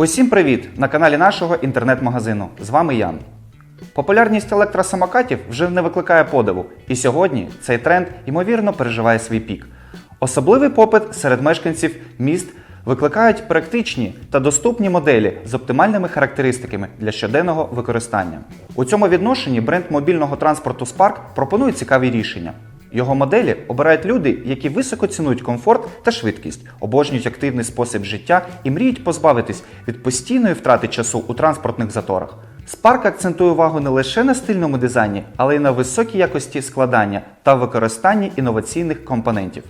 Усім привіт! На каналі нашого інтернет-магазину. З вами Ян. Популярність електросамокатів вже не викликає подиву, і сьогодні цей тренд ймовірно переживає свій пік. Особливий попит серед мешканців міст викликають практичні та доступні моделі з оптимальними характеристиками для щоденного використання. У цьому відношенні бренд мобільного транспорту Spark пропонує цікаві рішення. Його моделі обирають люди, які високо цінують комфорт та швидкість, обожнюють активний спосіб життя і мріють позбавитись від постійної втрати часу у транспортних заторах. Spark акцентує увагу не лише на стильному дизайні, але й на високій якості складання та використанні інноваційних компонентів.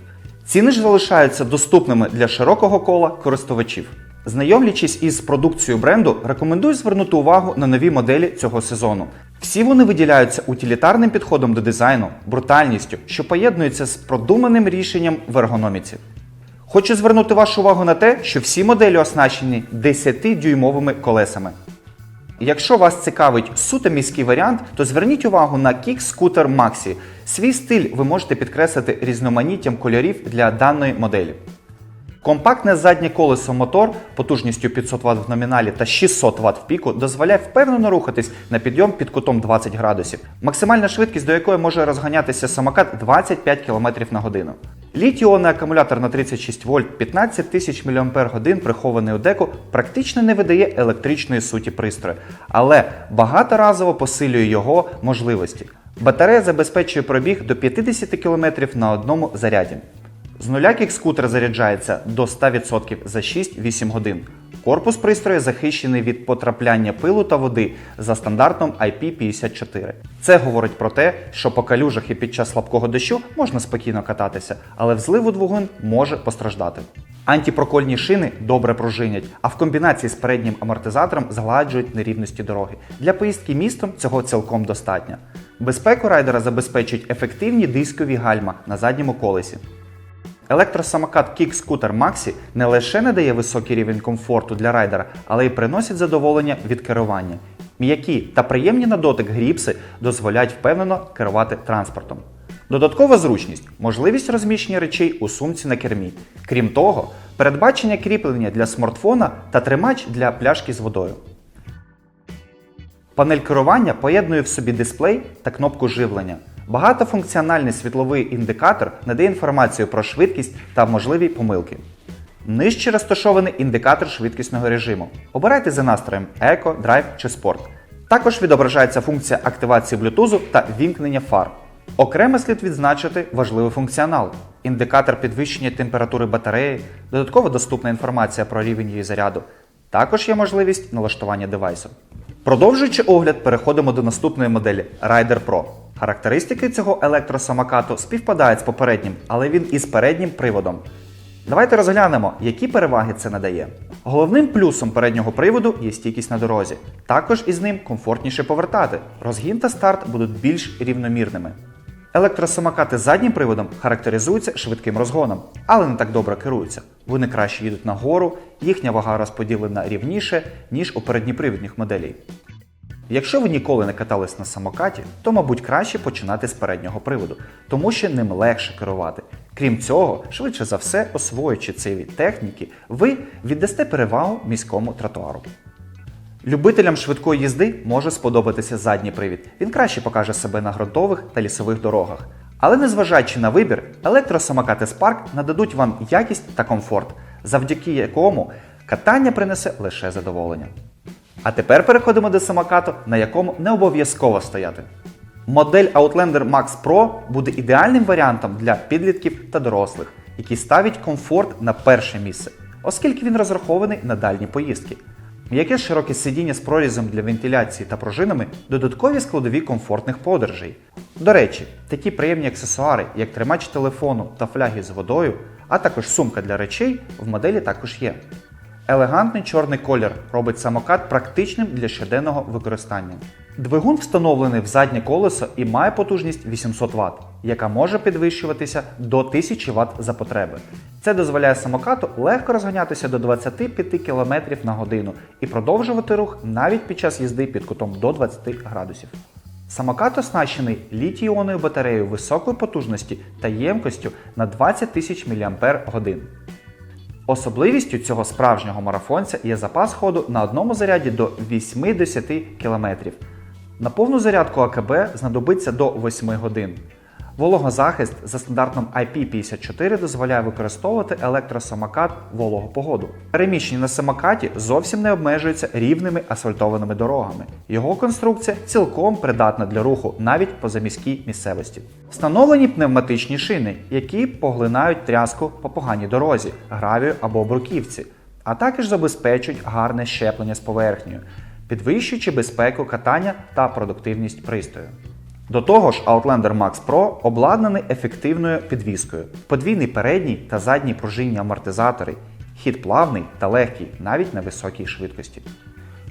Ціни ж залишаються доступними для широкого кола користувачів. Знайомлячись із продукцією бренду, рекомендую звернути увагу на нові моделі цього сезону. Всі вони виділяються утилітарним підходом до дизайну, брутальністю, що поєднується з продуманим рішенням в ергономіці. Хочу звернути вашу увагу на те, що всі моделі оснащені 10-дюймовими колесами. Якщо вас цікавить суто міський варіант, то зверніть увагу на Kick Scooter Maxi. Свій стиль ви можете підкреслити різноманіттям кольорів для даної моделі. Компактне заднє колесо мотор потужністю 500 Вт в номіналі та 600 Вт в піку дозволяє впевнено рухатись на підйом під кутом 20 градусів. Максимальна швидкість, до якої може розганятися самокат 25 км на годину. Літій-іонний акумулятор на 36 вольт 15 тисяч мАч прихований у деку практично не видає електричної суті пристрою, але багаторазово посилює його можливості. Батарея забезпечує пробіг до 50 км на одному заряді. З нуля кік-скутер заряджається до 100% за 6-8 годин. Корпус пристрою захищений від потрапляння пилу та води за стандартом IP54. Це говорить про те, що по калюжах і під час слабкого дощу можна спокійно кататися, але взливу двигун може постраждати. Антипрокольні шини добре пружинять, а в комбінації з переднім амортизатором згладжують нерівності дороги. Для поїздки містом цього цілком достатньо. Безпеку райдера забезпечують ефективні дискові гальма на задньому колесі. Електросамокат Kick Scooter Maxi не лише не дає високий рівень комфорту для райдера, але й приносить задоволення від керування. М'які та приємні на дотик гріпси дозволяють впевнено керувати транспортом. Додаткова зручність можливість розміщення речей у сумці на кермі. Крім того, передбачення кріплення для смартфона та тримач для пляшки з водою. Панель керування поєднує в собі дисплей та кнопку живлення. Багатофункціональний світловий індикатор надає інформацію про швидкість та можливі помилки. Нижче розташований індикатор швидкісного режиму. Обирайте за настроєм Еко, Драйв чи Спорт. Також відображається функція активації Bluetooth та вімкнення фар. Окремо слід відзначити важливий функціонал: індикатор підвищення температури батареї, додатково доступна інформація про рівень її заряду. Також є можливість налаштування девайсу. Продовжуючи огляд, переходимо до наступної моделі Rider Pro. Характеристики цього електросамокату співпадають з попереднім, але він із переднім приводом. Давайте розглянемо, які переваги це надає. Головним плюсом переднього приводу є стійкість на дорозі. Також із ним комфортніше повертати. Розгін та старт будуть більш рівномірними. Електросамокати з заднім приводом характеризуються швидким розгоном, але не так добре керуються. Вони краще їдуть нагору, їхня вага розподілена рівніше, ніж у передніпривідних моделей. Якщо ви ніколи не катались на самокаті, то, мабуть, краще починати з переднього приводу, тому що ним легше керувати. Крім цього, швидше за все, освоюючи ці від техніки, ви віддасте перевагу міському тротуару. Любителям швидкої їзди може сподобатися задній привід. Він краще покаже себе на ґрунтових та лісових дорогах. Але незважаючи на вибір, електросамокати Spark нададуть вам якість та комфорт, завдяки якому катання принесе лише задоволення. А тепер переходимо до самокату, на якому не обов'язково стояти. Модель Outlander Max Pro буде ідеальним варіантом для підлітків та дорослих, які ставлять комфорт на перше місце, оскільки він розрахований на дальні поїздки. М'яке широке сидіння з прорізом для вентиляції та пружинами додаткові складові комфортних подорожей. До речі, такі приємні аксесуари, як тримач телефону та фляги з водою, а також сумка для речей, в моделі також є. Елегантний чорний колір робить самокат практичним для щоденного використання. Двигун встановлений в заднє колесо і має потужність 800 Вт, яка може підвищуватися до 1000 Вт за потреби. Це дозволяє самокату легко розганятися до 25 км на годину і продовжувати рух навіть під час їзди під кутом до 20 градусів. Самокат оснащений літій-іонною батареєю високої потужності та ємкостю на 20 тисяч мАч. Особливістю цього справжнього марафонця є запас ходу на одному заряді до 80 км. На повну зарядку АКБ знадобиться до 8 годин. Вологозахист за стандартом IP54 дозволяє використовувати електросамокат в вологу погоду. Переміщення на самокаті зовсім не обмежується рівними асфальтованими дорогами. Його конструкція цілком придатна для руху навіть по заміській місцевості. Встановлені пневматичні шини, які поглинають тряску по поганій дорозі, гравію або бруківці, а також забезпечують гарне щеплення з поверхнею, підвищуючи безпеку катання та продуктивність пристрою. До того ж, Outlander Max Pro обладнаний ефективною підвіскою, подвійний передній та задній пружинні амортизатори, хід плавний та легкий навіть на високій швидкості.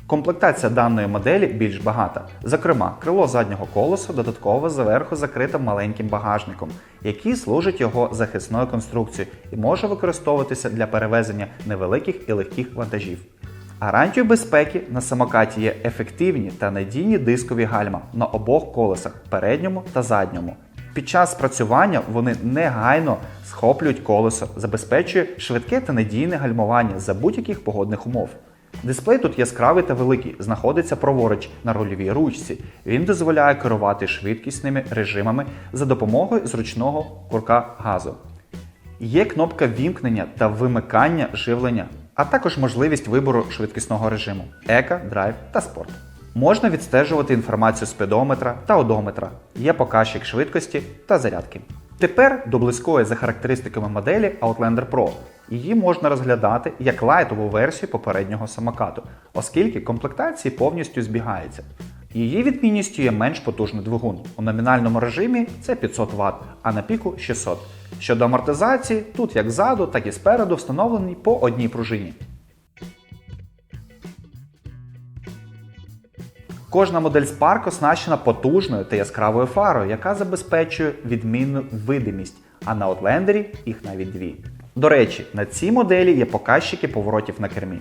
Комплектація даної моделі більш багата. Зокрема, крило заднього колесу додатково зверху закрите маленьким багажником, який служить його захисною конструкцією і може використовуватися для перевезення невеликих і легких вантажів. Гарантією безпеки на самокаті є ефективні та надійні дискові гальма на обох колесах передньому та задньому. Під час спрацювання вони негайно схоплюють колесо, забезпечує швидке та надійне гальмування за будь-яких погодних умов. Дисплей тут яскравий та великий, знаходиться праворуч на рульовій ручці. Він дозволяє керувати швидкісними режимами за допомогою зручного курка газу. Є кнопка вімкнення та вимикання живлення, а також можливість вибору швидкісного режиму Еко, драйв та спорт. Можна відстежувати інформацію спідометра та одометра, є показчик швидкості та зарядки. Тепер до близької за характеристиками моделі Outlander Pro. Її можна розглядати як лайтову версію попереднього самокату, оскільки комплектації повністю збігаються. Її відмінністю є менш потужний двигун. У номінальному режимі це 500 Вт, а на піку 600. Щодо амортизації, тут як ззаду, так і спереду встановлені по одній пружині. Кожна модель Spark оснащена потужною та яскравою фарою, яка забезпечує відмінну видимість, а на Outlander їх навіть дві. До речі, на цій моделі є показчики поворотів на кермі.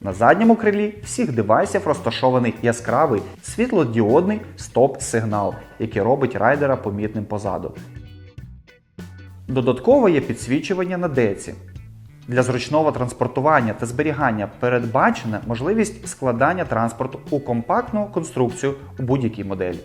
На задньому крилі всіх девайсів розташований яскравий світлодіодний стоп-сигнал, який робить райдера помітним позаду. Додатково є підсвічування на деці. Для зручного транспортування та зберігання передбачена можливість складання транспорту у компактну конструкцію у будь-якій моделі.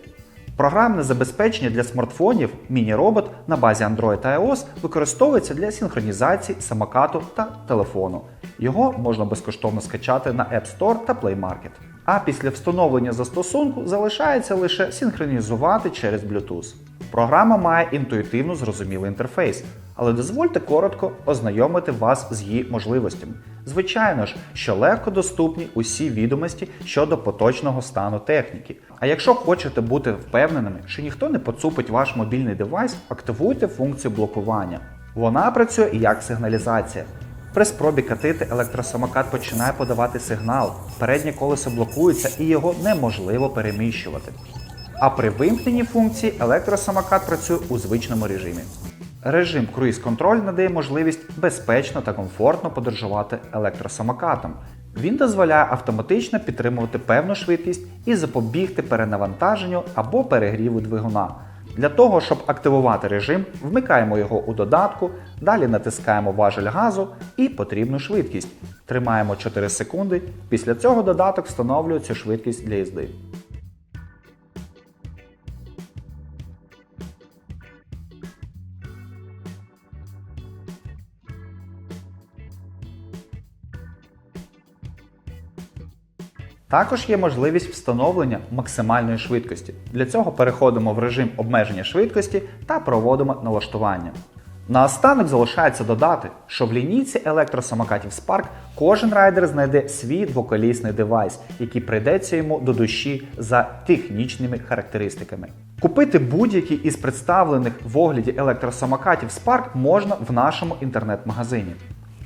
Програмне забезпечення для смартфонів міні-робот на базі Android та iOS використовується для синхронізації самокату та телефону. Його можна безкоштовно скачати на App Store та Play Market. А після встановлення застосунку залишається лише синхронізувати через Bluetooth. Програма має інтуїтивно зрозумілий інтерфейс, але дозвольте коротко ознайомити вас з її можливостями. Звичайно ж, що легко доступні усі відомості щодо поточного стану техніки. А якщо хочете бути впевненими, що ніхто не поцупить ваш мобільний девайс, активуйте функцію блокування. Вона працює як сигналізація. При спробі катити електросамокат починає подавати сигнал, переднє колесо блокується і його неможливо переміщувати. А при вимкненні функції електросамокат працює у звичному режимі. Режим круїз-контроль надає можливість безпечно та комфортно подорожувати електросамокатом. Він дозволяє автоматично підтримувати певну швидкість і запобігти перенавантаженню або перегріву двигуна. Для того, щоб активувати режим, вмикаємо його у додатку, далі натискаємо важель газу і потрібну швидкість. Тримаємо 4 секунди. Після цього додаток встановлює цю швидкість для їзди. Також є можливість встановлення максимальної швидкості. Для цього переходимо в режим обмеження швидкості та проводимо налаштування. Наостанок залишається додати, що в лінійці електросамокатів Spark кожен райдер знайде свій двоколісний девайс, який прийдеться йому до душі за технічними характеристиками. Купити будь-який із представлених в огляді електросамокатів Spark можна в нашому інтернет-магазині.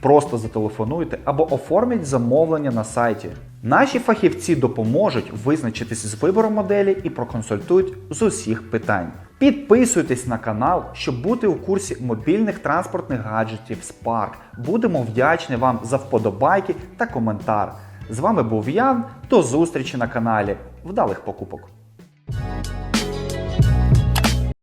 Просто зателефонуйте або оформіть замовлення на сайті. Наші фахівці допоможуть визначитись з вибором моделі і проконсультують з усіх питань. Підписуйтесь на канал, щоб бути у курсі мобільних транспортних гаджетів Spark. Будемо вдячні вам за вподобайки та коментар. З вами був Ян. До зустрічі на каналі. Вдалих покупок!